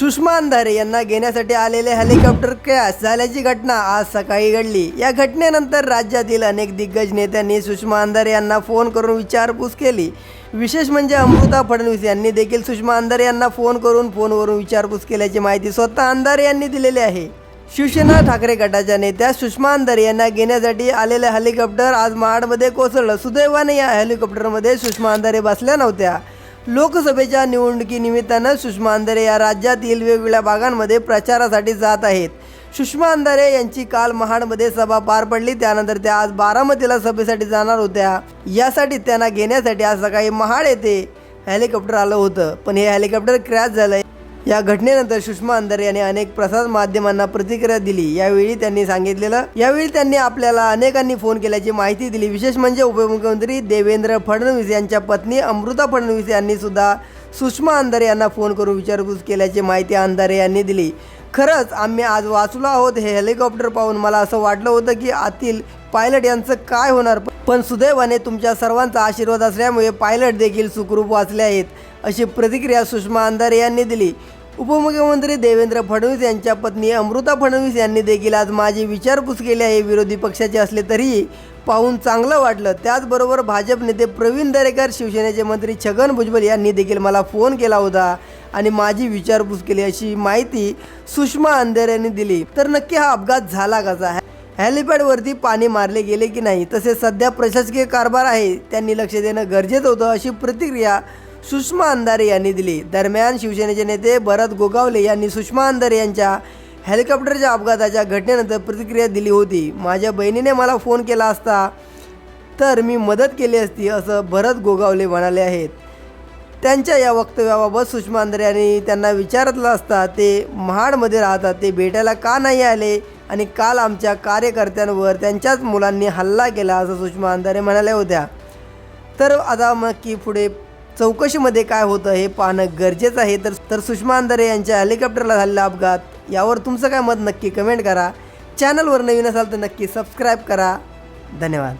सुषमा अंधारे यांना घेण्यासाठी आलेले हेलिकॉप्टर क्रॅश झाल्याची घटना आज सकाळी घडली. या घटनेनंतर राज्यातील अनेक दिग्गज नेत्यांनी सुषमा अंधारे यांना फोन करून विचारपूस केली. विशेष म्हणजे अमृता फडणवीस यांनी देखील सुषमा अंधारे यांना फोन करून फोनवरून विचारपूस केल्याची माहिती स्वतः अंधारे यांनी दिलेली आहे. शिवसेना ठाकरे गटाच्या नेत्या सुषमा अंधारे यांना घेण्यासाठी आलेले हेलिकॉप्टर आज महाडमध्ये कोसळलं. सुदैवाने या हेलिकॉप्टरमध्ये सुषमा अंधारे बसल्या नव्हत्या. लोकसभेच्या निवडणुकीनिमित्तानं सुषमा अंधारे या राज्यातील वेगवेगळ्या भागांमध्ये प्रचारासाठी जात आहेत. सुषमा अंधारे यांची काल महाडमध्ये सभा पार पडली. त्यानंतर त्या आज बारामतीला सभेसाठी जाणार होत्या. यासाठी त्यांना घेण्यासाठी आज सकाळी महाड येथे हेलिकॉप्टर आलं होतं. पण हे हेलिकॉप्टर क्रॅश झालं या घटनेनंतर सुषमा अंधारे यांनी अनेक प्रसार माध्यमांना प्रतिक्रिया दिली. यावेळी त्यांनी सांगितलेलं यावेळी त्यांनी आपल्याला अनेकांनी फोन केल्याची माहिती दिली. विशेष म्हणजे उपमुख्यमंत्री देवेंद्र फडणवीस यांच्या पत्नी अमृता फडणवीस यांनी सुद्धा सुषमा अंधारे यांना फोन करून विचारपूस केल्याची माहिती अंधारे यांनी दिली. खरंच आम्ही आज वाचलो आहोत हे हेलिकॉप्टर पाहून. मला असं वाटलं होतं की आतील पायलट यांचं काय होणार पण सुदैवाने तुमच्या सर्वांचा आशीर्वाद असल्यामुळे पायलट देखील सुखरूप वाचले आहेत अशी प्रतिक्रिया सुषमा अंधारे यांनी दिली. उपमुख्यमंत्री देवेंद्र फडणवीस यांच्या पत्नी अमृता फडणवीस यांनी देखील आज माझी विचारपूस केली आहे. विरोधी पक्षाचे असले तरीही पाहून चांगलं वाटलं. त्याचबरोबर भाजप नेते प्रवीण दरेकर शिवसेनेचे मंत्री छगन भुजबळ यांनी देखील मला फोन केला होता आणि माझी विचारपूस केली अशी माहिती सुषमा अंधेरे यांनी दिली. तर नक्की हा अपघात झाला कसा? हेलिपॅडवरती पाणी मारले गेले की नाही? तसेच सध्या प्रशासकीय कारभार आहे. त्यांनी लक्ष देणं गरजेचं होतं अशी प्रतिक्रिया सुषमा अंधारे यांनी दिली. दरम्यान शिवसेनेचे नेते भरत गोगावले यांनी सुषमा अंधारे यांच्या हेलिकॉप्टरच्या अपघाताच्या घटनेनंतर प्रतिक्रिया दिली होती. माझ्या बहिणीने मला फोन केला असता तर मी मदत केली असती असं भरत गोगावले म्हणाले आहेत. त्यांच्या या वक्तव्याबाबत सुषमा अंधारे यांनी त्यांना विचारतलं असता ते महाडमध्ये राहतात ते भेटायला का नाही आले आणि काल आमच्या कार्यकर्त्यांवर त्यांच्याच मुलांनी हल्ला केला असं सुषमा अंधारे म्हणाल्या होत्या. तर आता नक्की पुढे चौकशीमध्ये काय होतं हे पाहणं गरजेचं आहे. तर तर सुषमा अंधारे यांच्या हेलिकॉप्टरला झालेला अपघात यावर तुमचं काय मत नक्की कमेंट करा. चॅनलवर नवीन असाल तर नक्की सबस्क्राईब करा. धन्यवाद.